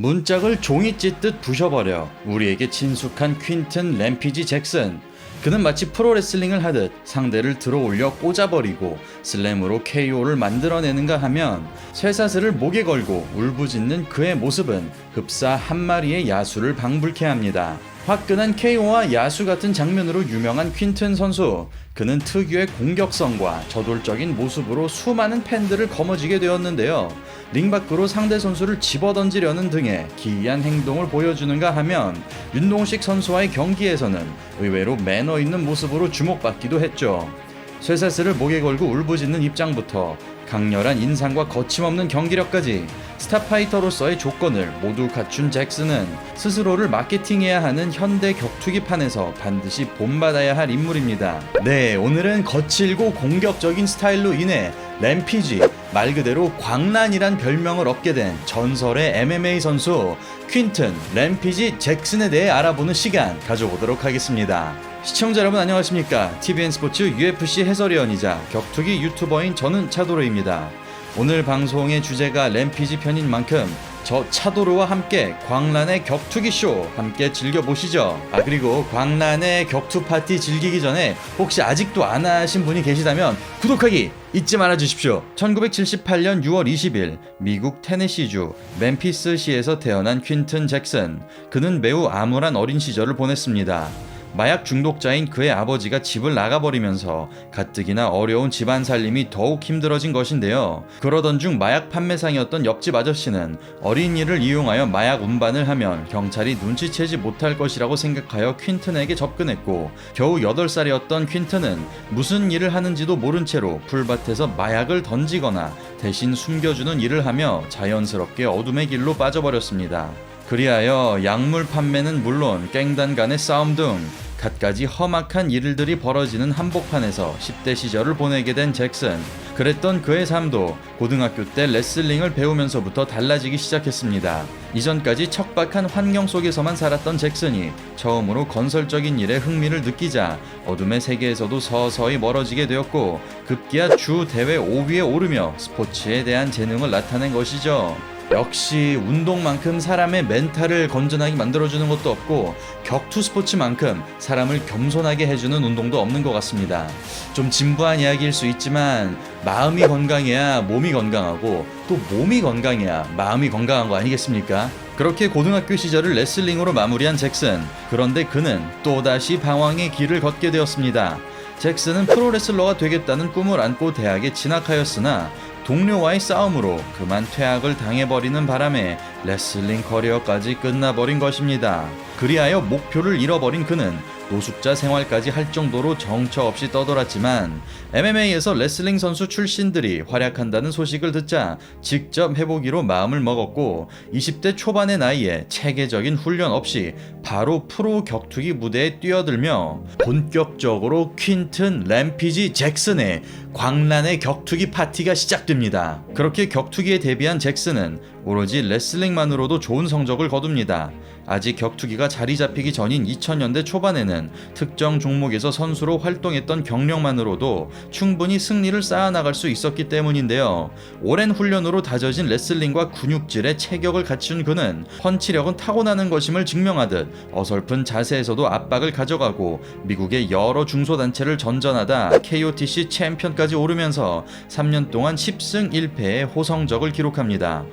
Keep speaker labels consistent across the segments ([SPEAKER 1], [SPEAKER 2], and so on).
[SPEAKER 1] 문짝을 종이 찢듯 부셔버려 우리에게 친숙한 퀸튼 램피지 잭슨. 그는 마치 프로레슬링을 하듯 상대를 들어올려 꽂아버리고 슬램으로 KO를 만들어내는가 하면 쇠사슬을 목에 걸고 울부짖는 그의 모습은 흡사 한 마리의 야수를 방불케 합니다. 화끈한 KO와 야수 같은 장면으로 유명한 퀸튼 선수. 그는 특유의 공격성과 저돌적인 모습으로 수많은 팬들을 거머쥐게 되었는데요. 링 밖으로 상대 선수를 집어던지려는 등의 기이한 행동을 보여주는가 하면 윤동식 선수와의 경기에서는 의외로 매너 있는 모습으로 주목받기도 했죠. 쇠사슬을 목에 걸고 울부짖는 입장부터 강렬한 인상과 거침없는 경기력까지 스타파이터로서의 조건을 모두 갖춘 잭슨은 스스로를 마케팅해야 하는 현대 격투기판에서 반드시 본받아야 할 인물입니다. 네, 오늘은 거칠고 공격적인 스타일로 인해 램피지, 말 그대로 광란이란 별명을 얻게 된 전설의 MMA 선수 퀸튼 램피지 잭슨에 대해 알아보는 시간 가져보도록 하겠습니다. 시청자 여러분 안녕하십니까? TVN 스포츠 UFC 해설위원이자 격투기 유튜버인 저는 차도르입니다. 오늘 방송의 주제가 램피지 편인 만큼 저 차도르와 함께 광란의 격투기 쇼 함께 즐겨보시죠. 아 그리고 광란의 격투 파티 즐기기 전에 혹시 아직도 안 하신 분이 계시다면 구독하기 잊지 말아 주십시오. 1978년 6월 20일 미국 테네시주 멤피스시에서 태어난 퀸튼 잭슨. 그는 매우 암울한 어린 시절을 보냈습니다. 마약 중독자인 그의 아버지가 집을 나가버리면서 가뜩이나 어려운 집안 살림이 더욱 힘들어진 것인데요. 그러던 중 마약 판매상이었던 옆집 아저씨는 어린이를 이용하여 마약 운반을 하면 경찰이 눈치채지 못할 것이라고 생각하여 퀸튼에게 접근했고 겨우 8살이었던 퀸튼은 무슨 일을 하는지도 모른 채로 풀밭에서 마약을 던지거나 대신 숨겨주는 일을 하며 자연스럽게 어둠의 길로 빠져버렸습니다. 그리하여 약물 판매는 물론 깽단 간의 싸움 등 갖가지 험악한 일들이 벌어지는 한복판에서 10대 시절을 보내게 된 잭슨. 그랬던 그의 삶도 고등학교 때 레슬링을 배우면서부터 달라지기 시작했습니다. 이전까지 척박한 환경 속에서만 살았던 잭슨이 처음으로 건설적인 일에 흥미를 느끼자 어둠의 세계에서도 서서히 멀어지게 되었고 급기야 주 대회 5위에 오르며 스포츠에 대한 재능을 나타낸 것이죠. 역시 운동만큼 사람의 멘탈을 건전하게 만들어주는 것도 없고 격투 스포츠만큼 사람을 겸손하게 해주는 운동도 없는 것 같습니다. 좀 진부한 이야기일 수 있지만 마음이 건강해야 몸이 건강하고 또 몸이 건강해야 마음이 건강한 거 아니겠습니까? 그렇게 고등학교 시절을 레슬링으로 마무리한 잭슨. 그런데 그는 또다시 방황의 길을 걷게 되었습니다. 잭슨은 프로레슬러가 되겠다는 꿈을 안고 대학에 진학하였으나 동료와의 싸움으로 그만 퇴학을 당해버리는 바람에 레슬링 커리어까지 끝나버린 것입니다. 그리하여 목표를 잃어버린 그는 노숙자 생활까지 할 정도로 정처 없이 떠돌았지만 MMA에서 레슬링 선수 출신들이 활약한다는 소식을 듣자 직접 해보기로 마음을 먹었고 20대 초반의 나이에 체계적인 훈련 없이 바로 프로 격투기 무대에 뛰어들며 본격적으로 퀸튼 램피지 잭슨의 광란의 격투기 파티가 시작됩니다. 그렇게 격투기에 데뷔한 잭슨은 오로지 레슬링만으로도 좋은 성적을 거둡니다. 아직 격투기가 자리 잡히기 전인 2000년대 초반에는 특정 종목에서 선수로 활동했던 경력만으로도 충분히 승리를 쌓아나갈 수 있었기 때문인데요. 오랜 훈련으로 다져진 레슬링과 근육질의 체격을 갖춘 그는 펀치력은 타고나는 것임을 증명하듯 어설픈 자세에서도 압박을 가져가고 미국의 여러 중소단체를 전전하다 KOTC 챔피언까지 오르면서 3년 동안 10승 1패의 호성적을 기록합니다.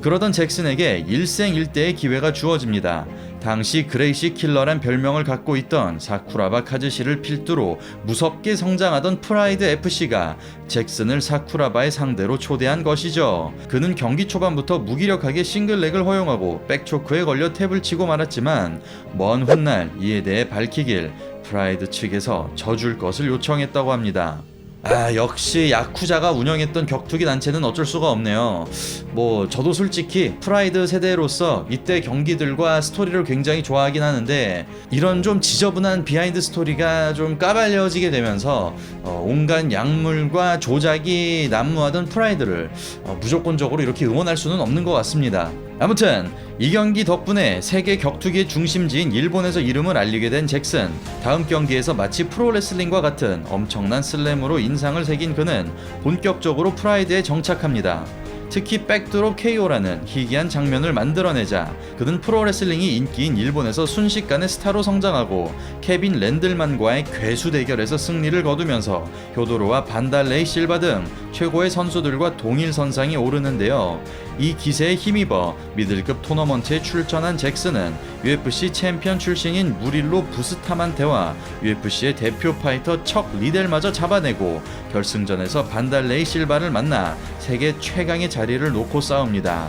[SPEAKER 1] 그러던 잭슨에게 일생일대의 기회가 주어집니다. 당시 그레이시 킬러란 별명을 갖고 있던 사쿠라바 카즈시를 필두로 무섭게 성장하던 프라이드 FC가 잭슨을 사쿠라바의 상대로 초대한 것이죠. 그는 경기 초반부터 무기력하게 싱글렉을 허용하고 백초크에 걸려 탭을 치고 말았지만 먼 훗날 이에 대해 밝히길 프라이드 측에서 져줄 것을 요청했다고 합니다. 아 역시 야쿠자가 운영했던 격투기 단체는 어쩔 수가 없네요. 뭐 저도 솔직히 프라이드 세대로서 이때 경기들과 스토리를 굉장히 좋아하긴 하는데 이런 좀 지저분한 비하인드 스토리가 좀 까발려지게 되면서 어, 온갖 약물과 조작이 난무하던 프라이드를 어, 무조건적으로 이렇게 응원할 수는 없는 것 같습니다. 아무튼 이 경기 덕분에 세계 격투기의 중심지인 일본에서 이름을 알리게 된 잭슨 다음 경기에서 마치 프로레슬링과 같은 엄청난 슬램으로 인상을 새긴 그는 본격적으로 프라이드에 정착합니다. 특히 백드로 KO라는 희귀한 장면을 만들어내자 그는 프로레슬링이 인기인 일본에서 순식간에 스타로 성장하고 케빈 랜들만과의 괴수 대결에서 승리를 거두면서 효도로와 반달레이 실바 등 최고의 선수들과 동일 선상에 오르는데요. 이 기세에 힘입어 미들급 토너먼트에 출전한 잭슨은 UFC 챔피언 출신인 무릴로 부스타만테와 UFC의 대표 파이터 척 리델마저 잡아내고 결승전에서 반달레이 실바를 만나 세계 최강의 자리를 놓고 싸웁니다.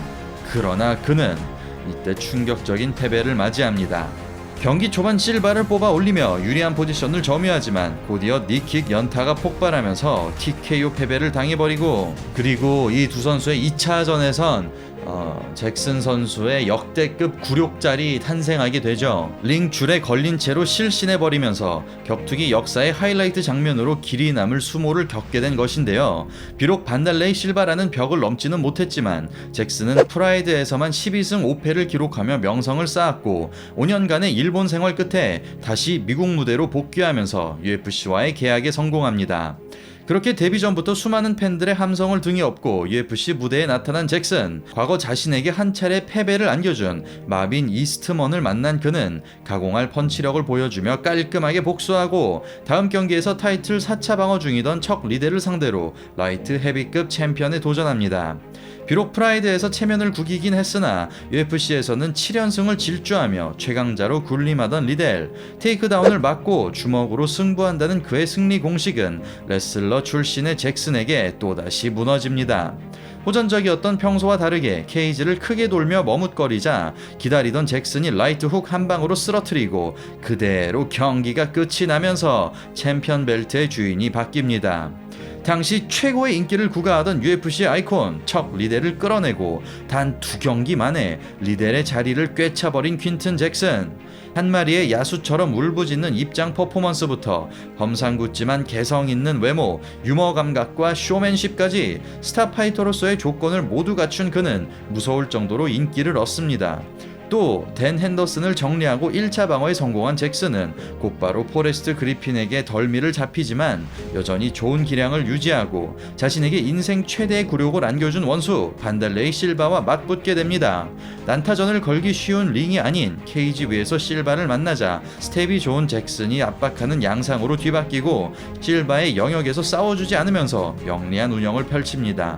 [SPEAKER 1] 그러나 그는 이때 충격적인 패배를 맞이합니다. 경기 초반 실바를 뽑아 올리며 유리한 포지션을 점유하지만 곧이어 니킥 연타가 폭발하면서 TKO 패배를 당해버리고 그리고 이 두 선수의 2차전에선 어, 잭슨 선수의 역대급 굴욕짤이 탄생하게 되죠. 링 줄에 걸린 채로 실신해버리면서 격투기 역사의 하이라이트 장면으로 길이 남을 수모를 겪게 된 것인데요. 비록 반달레이 실바라는 벽을 넘지는 못했지만 잭슨은 프라이드에서만 12승 5패를 기록하며 명성을 쌓았고 5년간의 일본 생활 끝에 다시 미국 무대로 복귀하면서 UFC와의 계약에 성공합니다. 그렇게 데뷔 전부터 수많은 팬들의 함성을 등에 업고 UFC 무대에 나타난 잭슨. 과거 자신에게 한 차례 패배를 안겨준 마빈 이스트먼을 만난 그는 가공할 펀치력을 보여주며 깔끔하게 복수하고 다음 경기에서 타이틀 4차 방어 중이던 척 리데를 상대로 라이트 헤비급 챔피언에 도전합니다. 비록 프라이드에서 체면을 구기긴 했으나 UFC에서는 7연승을 질주하며 최강자로 군림하던 리델 테이크다운을 막고 주먹으로 승부한다는 그의 승리 공식은 레슬러 출신의 잭슨에게 또다시 무너집니다. 호전적이었던 평소와 다르게 케이지를 크게 돌며 머뭇거리자 기다리던 잭슨이 라이트 훅 한 방으로 쓰러뜨리고 그대로 경기가 끝이 나면서 챔피언 벨트의 주인이 바뀝니다. 당시 최고의 인기를 구가하던 UFC 아이콘 척 리델을 끌어내고 단 두 경기 만에 리델의 자리를 꿰차버린 퀸튼 잭슨 한 마리의 야수처럼 울부짖는 입장 퍼포먼스부터 범상궂지만 개성 있는 외모, 유머 감각과 쇼맨십까지 스타 파이터로서의 조건을 모두 갖춘 그는 무서울 정도로 인기를 얻습니다. 또 댄 핸더슨을 정리하고 1차 방어에 성공한 잭슨은 곧바로 포레스트 그리핀에게 덜미를 잡히지만 여전히 좋은 기량을 유지하고 자신에게 인생 최대의 굴욕을 안겨준 원수 반달레이 실바와 맞붙게 됩니다. 난타전을 걸기 쉬운 링이 아닌 케이지 위에서 실바를 만나자 스텝이 좋은 잭슨이 압박하는 양상으로 뒤바뀌고 실바의 영역에서 싸워주지 않으면서 영리한 운영을 펼칩니다.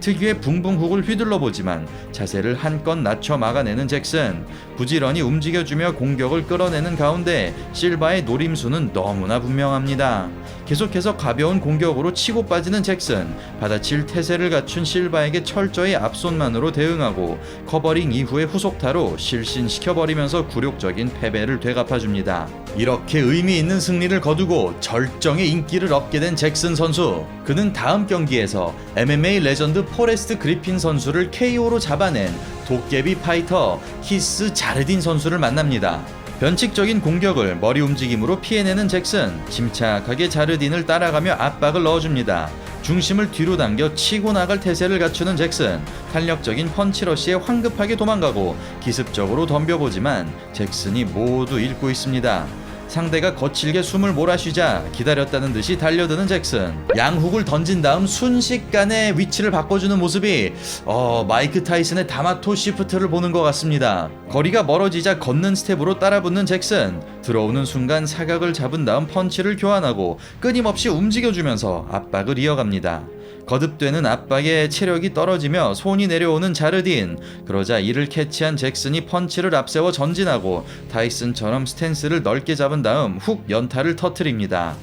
[SPEAKER 1] 특유의 붕붕훅을 휘둘러 보지만 자세를 한껏 낮춰 막아내는 잭슨 부지런히 움직여주며 공격을 끌어내는 가운데 실바의 노림수는 너무나 분명합니다. 계속해서 가벼운 공격으로 치고 빠지는 잭슨 받아칠 태세를 갖춘 실바에게 철저히 앞손만으로 대응하고 커버링 이후의 후속타로 실신시켜버리면서 굴욕적인 패배를 되갚아줍니다. 이렇게 의미 있는 승리를 거두고 절정의 인기를 얻게 된 잭슨 선수 그는 다음 경기에서 MMA 레전드 포레스트 그리핀 선수를 KO로 잡아낸 도깨비 파이터 히스 자르딘 선수를 만납니다. 변칙적인 공격을 머리 움직임으로 피해내는 잭슨 침착하게 자르딘을 따라가며 압박을 넣어줍니다. 중심을 뒤로 당겨 치고 나갈 태세를 갖추는 잭슨 탄력적인 펀치러시에 황급하게 도망가고 기습적으로 덤벼보지만 잭슨이 모두 읽고 있습니다. 상대가 거칠게 숨을 몰아쉬자 기다렸다는 듯이 달려드는 잭슨. 양훅을 던진 다음 순식간에 위치를 바꿔주는 모습이 어, 마이크 타이슨의 다마토 시프트를 보는 것 같습니다. 거리가 멀어지자 걷는 스텝으로 따라붙는 잭슨. 들어오는 순간 사각을 잡은 다음 펀치를 교환하고 끊임없이 움직여주면서 압박을 이어갑니다 거듭되는 압박에 체력이 떨어지며 손이 내려오는 자르딘. 그러자 이를 캐치한 잭슨이 펀치를 앞세워 전진하고 타이슨처럼 스탠스를 넓게 잡은 다음 훅 연타를 터트립니다.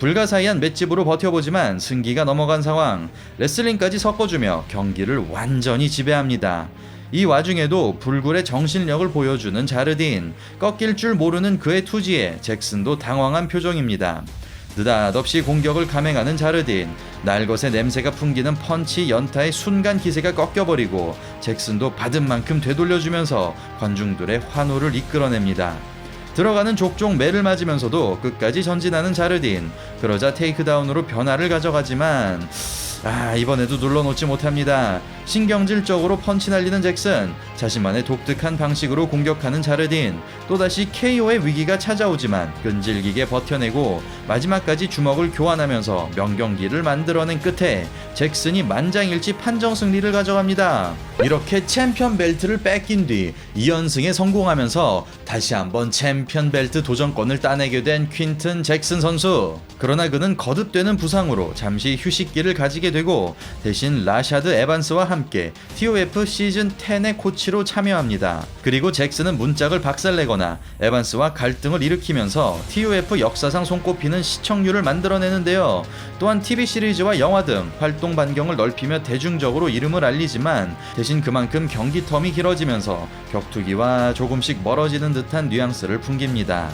[SPEAKER 1] 불가사의한 맷집으로 버텨보지만 승기가 넘어간 상황. 레슬링까지 섞어주며 경기를 완전히 지배합니다. 이 와중에도 불굴의 정신력을 보여주는 자르딘. 꺾일 줄 모르는 그의 투지에 잭슨도 당황한 표정입니다. 느닷없이 공격을 감행하는 자르딘 날것의 냄새가 풍기는 펀치 연타의 순간 기세가 꺾여버리고 잭슨도 받은 만큼 되돌려주면서 관중들의 환호를 이끌어냅니다. 들어가는 족족 매를 맞으면서도 끝까지 전진하는 자르딘 그러자 테이크다운으로 변화를 가져가지만 아 이번에도 눌러놓지 못합니다. 신경질적으로 펀치 날리는 잭슨, 자신만의 독특한 방식으로 공격하는 자르딘, 또다시 KO의 위기가 찾아오지만 끈질기게 버텨내고 마지막까지 주먹을 교환하면서 명경기를 만들어낸 끝에 잭슨이 만장일치 판정 승리를 가져갑니다. 이렇게 챔피언 벨트를 뺏긴 뒤 2연승에 성공하면서 다시 한번 챔피언 벨트 도전권을 따내게 된 퀸튼 잭슨 선수. 그러나 그는 거듭되는 부상으로 잠시 휴식기를 가지게 되고 대신 라샤드 에반스와 함께 TOF 시즌 10의 코치로 참여합니다. 그리고 잭슨은 문짝을 박살내거나 에반스와 갈등을 일으키면서 TOF 역사상 손꼽히는 시청률을 만들어내는데요. 또한 TV 시리즈와 영화 등 활동 반경을 넓히며 대중적으로 이름을 알리지만 대신 그만큼 경기 텀이 길어지면서 격투기와 조금씩 멀어지는 듯한 뉘앙스를 풍깁니다.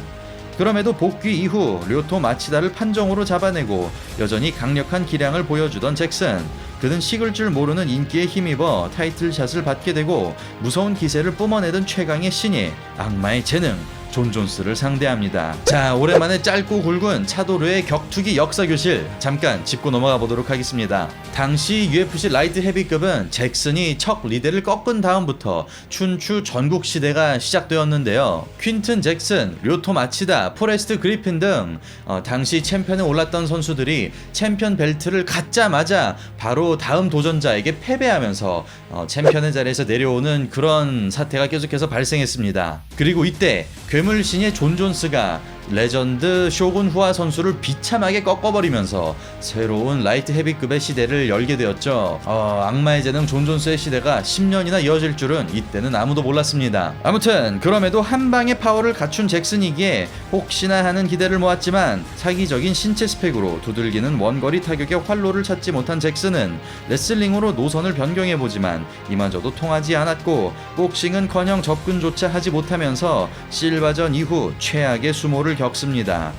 [SPEAKER 1] 그럼에도 복귀 이후 료토 마치다를 판정으로 잡아내고 여전히 강력한 기량을 보여주던 잭슨. 그는 식을 줄 모르는 인기에 힘입어 타이틀샷을 받게 되고 무서운 기세를 뿜어내던 최강의 신이 악마의 재능 존 존스를 상대합니다. 자, 오랜만에 짧고 굵은 차도르의 격투기 역사 교실 잠깐 짚고 넘어가 보도록 하겠습니다. 당시 UFC 라이트 헤비급은 잭슨이 척 리데를 꺾은 다음부터 춘추 전국 시대가 시작되었는데요. 퀸튼 잭슨, 료토 마치다, 포레스트 그리핀 등 어, 당시 챔피언에 올랐던 선수들이 챔피언 벨트를 갖자마자 바로 다음 도전자에게 패배하면서 어, 챔피언의 자리에서 내려오는 그런 사태가 계속해서 발생했습니다. 그리고 이때 괴물 신의 존 존스가 레전드 쇼군 후아 선수를 비참하게 꺾어버리면서 새로운 라이트 헤비급의 시대를 열게 되었죠. 어, 악마의 재능 존 존스의 시대가 10년이나 이어질 줄은 이때는 아무도 몰랐습니다. 아무튼 그럼에도 한 방의 파워를 갖춘 잭슨이기에 혹시나 하는 기대를 모았지만 사기적인 신체 스펙으로 두들기는 원거리 타격의 활로를 찾지 못한 잭슨은 레슬링으로 노선을 변경해보지만 이마저도 통하지 않았고 복싱은커녕 접근조차 하지 못하면서 실바전 이후 최악의 수모를 겪습니다.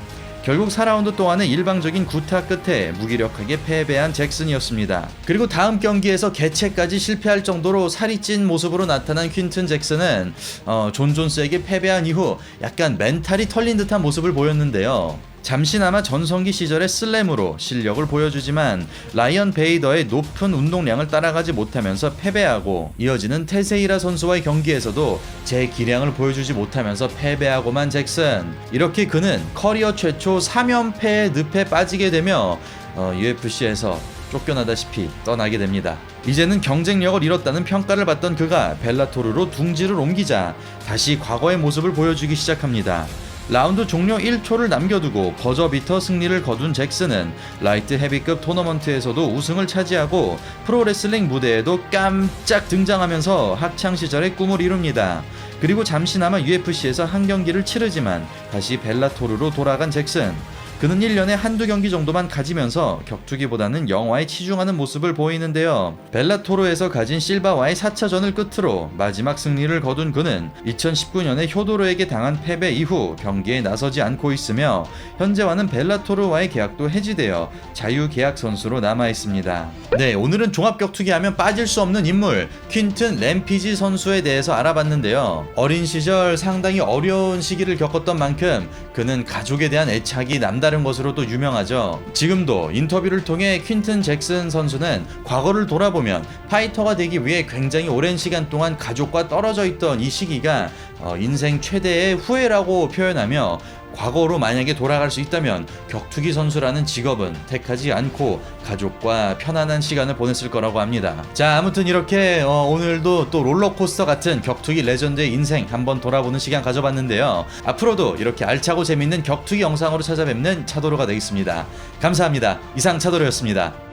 [SPEAKER 1] 결국 4라운드 동안의 일방적인 구타 끝에 무기력하게 패배한 잭슨이었습니다. 그리고 다음 경기에서 개최까지 실패할 정도로 살이 찐 모습으로 나타난 퀸튼 잭슨은 어, 존 존스에게 패배한 이후 약간 멘탈이 털린 듯한 모습을 보였는데요. 잠시나마 전성기 시절의 슬램으로 실력을 보여주지만 라이언 베이더의 높은 운동량을 따라가지 못하면서 패배하고 이어지는 테세이라 선수와의 경기에서도 제 기량을 보여주지 못하면서 패배하고만 잭슨 이렇게 그는 커리어 최초 3연패의 늪에 빠지게 되며 어, UFC에서 쫓겨나다시피 떠나게 됩니다. 이제는 경쟁력을 잃었다는 평가를 받던 그가 벨라토르로 둥지를 옮기자 다시 과거의 모습을 보여주기 시작합니다. 라운드 종료 1초를 남겨두고 버저비터 승리를 거둔 잭슨은 라이트 헤비급 토너먼트에서도 우승을 차지하고 프로레슬링 무대에도 깜짝 등장하면서 학창시절의 꿈을 이룹니다. 그리고 잠시나마 UFC에서 한 경기를 치르지만 다시 벨라토르로 돌아간 잭슨. 그는 1년에 한두 경기 정도만 가지면서 격투기보다는 영화에 치중하는 모습을 보이는데요. 벨라토르에서 가진 실바와의 4차전을 끝으로 마지막 승리를 거둔 그는 2019년에 효도로에게 당한 패배 이후 경기에 나서지 않고 있으며 현재와는 벨라토르와의 계약도 해지되어 자유계약 선수로 남아 있습니다. 네, 오늘은 종합격투기 하면 빠질 수 없는 인물 퀸튼 램피지 선수에 대해서 알아봤는데요. 어린 시절 상당히 어려운 시기를 겪었던 만큼 그는 가족에 대한 애착이 남다 른 것으로도 유명하죠. 지금도 인터뷰를 통해 퀸튼 잭슨 선수는 과거를 돌아보면 파이터가 되기 위해 굉장히 오랜 시간 동안 가족과 떨어져 있던 이 시기가 어, 인생 최대의 후회라고 표현하며 과거로 만약에 돌아갈 수 있다면 격투기 선수라는 직업은 택하지 않고 가족과 편안한 시간을 보냈을 거라고 합니다. 자, 아무튼 이렇게 어, 오늘도 또 롤러코스터 같은 격투기 레전드의 인생 한번 돌아보는 시간 가져봤는데요. 앞으로도 이렇게 알차고 재밌는 격투기 영상으로 찾아뵙는 차도로가 되겠습니다. 감사합니다. 이상 차도로였습니다.